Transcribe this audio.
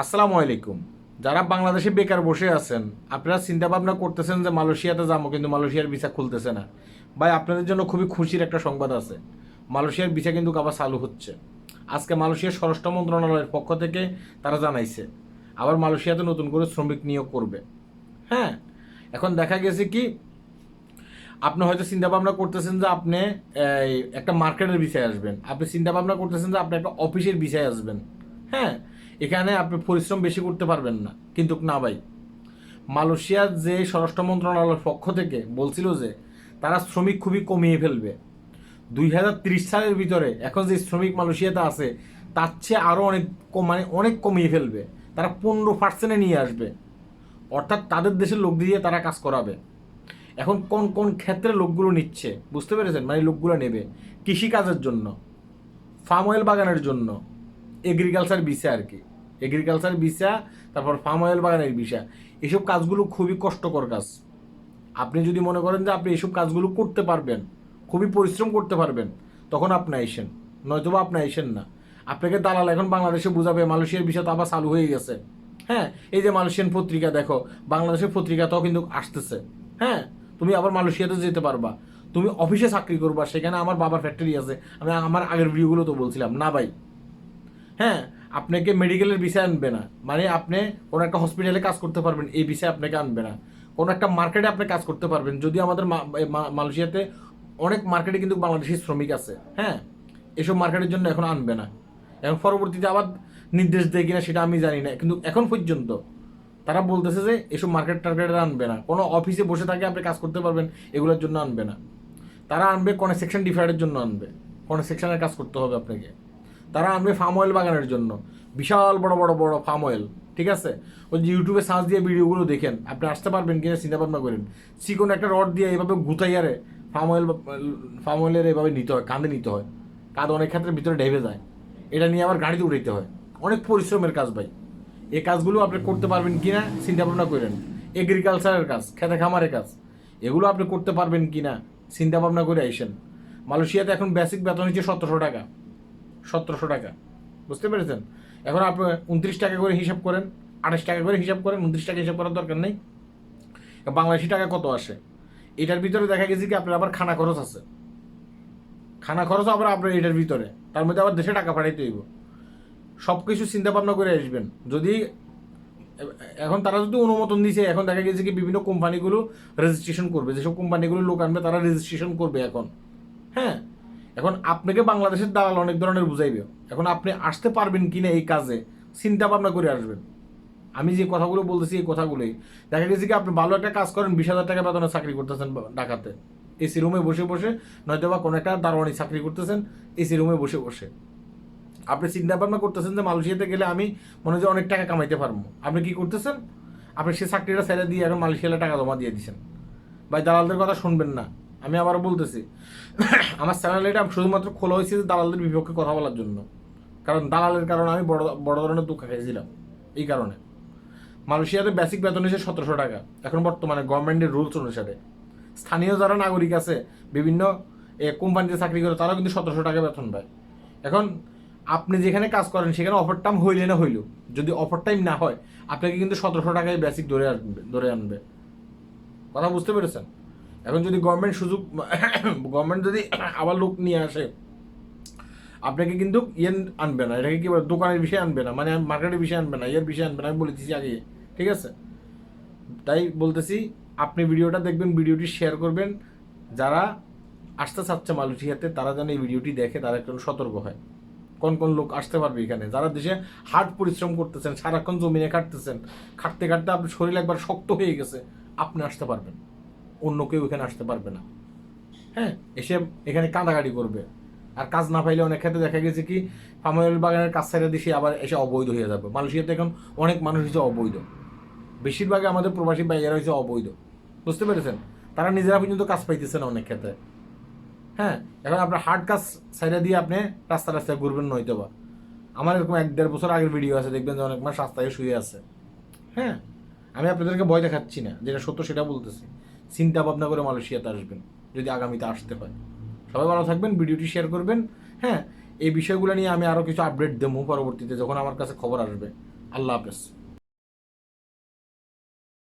আসসালামু আলাইকুম। যারা বাংলাদেশে বেকার বসে আছেন, আপনারা চিন্তা ভাবনা করতেছেন যে মালয়েশিয়াতে যাব, কিন্তু মালয়েশিয়ার ভিসা খুলতেছে না। ভাই, আপনাদের জন্য খুবই খুশির একটা সংবাদ আছে। মালয়েশিয়ার ভিসা কিন্তু আবার চালু হচ্ছে। আজকে মালয়েশিয়ার স্বরাষ্ট্র মন্ত্রণালয়ের পক্ষ থেকে তারা জানাইছে, আবার মালয়েশিয়াতে নতুন করে শ্রমিক নিয়োগ করবে। হ্যাঁ এখন দেখা গেছে কি, আপনি হয়তো চিন্তা ভাবনা করতেছেন যে আপনি একটা মার্কেটের বিষয়ে আসবেন। আপনি চিন্তা ভাবনা করতেছেন যে আপনি একটা অফিসের বিষয়ে আসবেন। হ্যাঁ এখানে আপনি পরিশ্রম বেশি করতে পারবেন না। কিন্তু না ভাই, মালয়েশিয়ার যে স্বরাষ্ট্র মন্ত্রণালয়ের পক্ষ থেকে বলছিল যে তারা শ্রমিক খুবই কমিয়ে ফেলবে। দুই হাজার তিরিশ সালের ভিতরে এখন যে শ্রমিক মালয়েশিয়াতে আছে, তার চেয়ে আরও অনেক মানে অনেক কমিয়ে ফেলবে। তারা পনেরো পার্সেন্টে নিয়ে আসবে। অর্থাৎ তাদের দেশের লোক দিয়ে তারা কাজ করাবে। এখন কোন কোন ক্ষেত্রে লোকগুলো নিচ্ছে, বুঝতে পেরেছেন? মানে লোকগুলো নেবে। কৃষিকাজের জন্য, ফার্ম অয়েল বাগানের জন্য এগ্রিকালচার ভিসা আর কি। এগ্রিকালচার ভিসা তারপর ফার্ম অয়েল বাগানের ভিসা এসব কাজগুলো খুবই কষ্টকর কাজ। আপনি যদি মনে করেন যে আপনি এসব কাজগুলো করতে পারবেন, খুবই পরিশ্রম করতে পারবেন, তখন আপনি আইসেন। নয়তোবা আপনি আইসেন না। আপনাকে দালাল এখন বাংলাদেশে বুঝাবে, মালয়েশিয়ার বিষয় তো আবার চালু হয়ে গেছে। হ্যাঁ এই যে মালয়েশিয়ান পত্রিকা দেখো, বাংলাদেশের পত্রিকাটাও কিন্তু আসতেছে। হ্যাঁ তুমি আবার মালয়েশিয়াতে যেতে পারবা। তুমি অফিসে চাকরি করবা, সেখানে আমার বাবার ফ্যাক্টরি আছে। আমি আমার আগের ভিডিওগুলো তো বলছিলাম। না ভাই। হ্যাঁ আপনাকে মেডিকেলের বিষয় আনবে না। মানে আপনি কোনো একটা হসপিটালে কাজ করতে পারবেন, এই বিষয়ে আপনাকে আনবে না। কোনো একটা মার্কেটে আপনি কাজ করতে পারবেন। যদি আমাদের মালয়েশিয়াতে অনেক মার্কেটে কিন্তু বাংলাদেশি শ্রমিক আছে হ্যাঁ? এসব মার্কেটের জন্য এখন আনবে না। এখন পরবর্তীতে আবার নির্দেশ দেয় কিনা সেটা আমি জানি না। কিন্তু এখন পর্যন্ত তারা বলতেছে যে এসব মার্কেট টার্গেটে আনবে না। কোনো অফিসে বসে থাকে আপনি কাজ করতে পারবেন, এগুলোর জন্য আনবে না। তারা আনবে, কোনো সেকশন ডিফারের জন্য আনবে। কোনো সেকশনের কাজ করতে হবে আপনাকে। তারা আনবে ফার্ম অয়েল বাগানের জন্য। বিশাল বড় বড় বড় ফার্ম অয়েল ঠিক আছে? ওই যে ইউটিউবে সার্চ দিয়ে ভিডিওগুলো দেখেন। আপনি আসতে পারবেন কিনা চিন্তা ভাবনা করেন। চিকন একটা রড দিয়ে এইভাবে গুতাইয়ারে ফার্ম অয়েল ফার্ম অয়েলের এভাবে নিতে হয়, কাঁধে নিতে হয়। কাঁধ অনেক ক্ষেত্রে ভিতরে ঢেবে যায়। এটা নিয়ে আবার গাড়িতে উঠাইতে হয়। অনেক পরিশ্রমের কাজ ভাই। এই কাজগুলো আপনি করতে পারবেন কি না চিন্তা ভাবনা করেন। এগ্রিকালচারের কাজ, খেতে খামারের কাজ। এগুলো আপনি করতে পারবেন কি না চিন্তা ভাবনা করে আইসেন। মালয়েশিয়াতে এখন বেসিক বেতন হচ্ছে সতেরোশো টাকা। সতেরোশো টাকা। বুঝতে পেরেছেন? এখন আপনি উনত্রিশ টাকা করে হিসাব করেন, আঠাশ টাকা করে হিসাব করেন, উনত্রিশ টাকা হিসাব করার দরকার নেই। বাংলাদেশি টাকা কত আসে? এটার ভিতরে দেখা গেছে কি, আপনার আবার খানা খরচ আছে। খানা খরচ আবার আপনার এটার ভিতরে। তার মধ্যে আবার দেশে টাকা পাঠাইতে হইব। সব কিছু চিন্তা ভাবনা করে আসবেন। যদি এখন তারা যদি অনুমোদন দিছে, এখন দেখা গেছে কি, বিভিন্ন কোম্পানিগুলো রেজিস্ট্রেশন করবে। যেসব কোম্পানিগুলো লোক আনবে, তারা রেজিস্ট্রেশন করবে এখন। হ্যাঁ? এখন আপনাকে বাংলাদেশের দালাল অনেক ধরনের বুঝাইবে। এখন আপনি আসতে পারবেন কিনা এই কাজে, চিন্তা ভাবনা করে আসবেন। আমি যে কথাগুলো বলতেছি এই কথাগুলোই, দেখা গেছে কি আপনি ভালো একটা কাজ করেন, বিশ হাজার টাকা বেতনে চাকরি করতেছেন ঢাকাতে। এসি রুমে বসে বসে নয়তো বা কোনো একটা দারোয়ানি চাকরি করতেছেন, এসি রুমে বসে বসে। আপনি চিন্তা ভাবনা করতেছেন যে মালয়েশিয়াতে গেলে আমি মনে হয় অনেক টাকা কামাইতে পারব। আপনি কি করতেছেন? আপনি সে চাকরিটা ছেড়ে দিয়ে এখন মালয়েশিয়ালে টাকা জমা দিয়ে দিচ্ছেন ভাই, দালালদের কথা শুনবেন না। আমি আবারও বলতেছি, আমার চ্যানেল এটা শুধুমাত্র খোলা হয়েছে যে দালালদের বিপক্ষে কথা বলার জন্য। কারণ দালালের কারণে আমি বড় বড় ধরনের দুঃখ খেয়েছিলাম, এই কারণে। মালয়েশিয়াতে বেসিক বেতন হচ্ছে সতেরোশো টাকা। এখন বর্তমানে গভর্নমেন্টের রুলস অনুসারে। স্থানীয় যারা নাগরিক আছে, বিভিন্ন কোম্পানিতে চাকরি করে, তারাও কিন্তু সতেরোশো টাকা বেতন পায়। এখন আপনি যেখানে কাজ করেন, সেখানে অফার টাইম হইলে না হইল। যদি অফার টাইম না হয়, আপনাকে কিন্তু সতেরোশো টাকায় বেসিক ধরে আনবে ধরে আনবে। কথা বুঝতে পেরেছেন? এখন যদি গভর্নমেন্ট সুযোগ গভর্নমেন্ট যদি আবার লোক নিয়ে আসে, আপনাকে কিন্তু ইয়ে আনবে না। এটাকে কি বলে, দোকানের বিষয়ে আনবে না। মানে মার্কেটের বিষয়ে আনবে না, ইয়ের বিষয়ে আনবে না। আমি বলেছি আগে, ঠিক আছে? তাই বলতেছি, আপনি ভিডিওটা দেখবেন, ভিডিওটি শেয়ার করবেন। যারা আসতে চাচ্ছে মালয়েশিয়াতে, তারা যেন এই ভিডিওটি দেখে, তারা একটু সতর্ক হয়। কোন কোন লোক আসতে পারবে এখানে? যারা দেশে হার্ড পরিশ্রম করতেছেন, সারাক্ষণ জমিনে খাটতেছেন, খাটতে খাটতে আপনার শরীর একবার শক্ত হয়ে গেছে, আপনি আসতে পারবেন। অন্য কেউ এখানে আসতে পারবে না। হ্যাঁ এসে এখানে কাঁদাকাটি করবে। আর কাজ না পাইলে অনেক ক্ষেত্রে দেখা গেছে কি পাময়েল বাগানের কাজ ছেড়ে দিশে আবার এসে অবৈধ হয়ে যাবে। মালয়েশিয়াতে এখন অনেক মানুষ হয়েছে অবৈধ। বেশিরভাগই আমাদের প্রবাসী ভাইয়েরা হয়েছে অবৈধ। বুঝতে পেরেছেন? তারা নিজেরা পর্যন্ত কাজ পাইতেছে না অনেক ক্ষেত্রে। হ্যাঁ এখন আপনার হার্ড কাজ সাইডে দিয়ে আপনি রাস্তা রাস্তায় ঘুরবেন নয়তো বা আমার এরকম এক দেড় বছর আগের ভিডিও আছে, দেখবেন যে অনেক মাস রাস্তায় শুয়ে আছে। হ্যাঁ আমি আপনাদেরকে ভয় দেখাচ্ছি না, যেটা সত্য সেটা বলতেছি। চিন্তা ভাবনা করে মালয়েশিয়াতে আসবেন, যদি আগামীতে আসতে হয়। সবাই ভালো থাকবেন, ভিডিওটি শেয়ার করবেন। হ্যাঁ এই বিষয়গুলো নিয়ে আমি আরও কিছু আপডেট দেবো পরবর্তীতে যখন আমার কাছে খবর আসবে। আল্লাহ হাফেজ।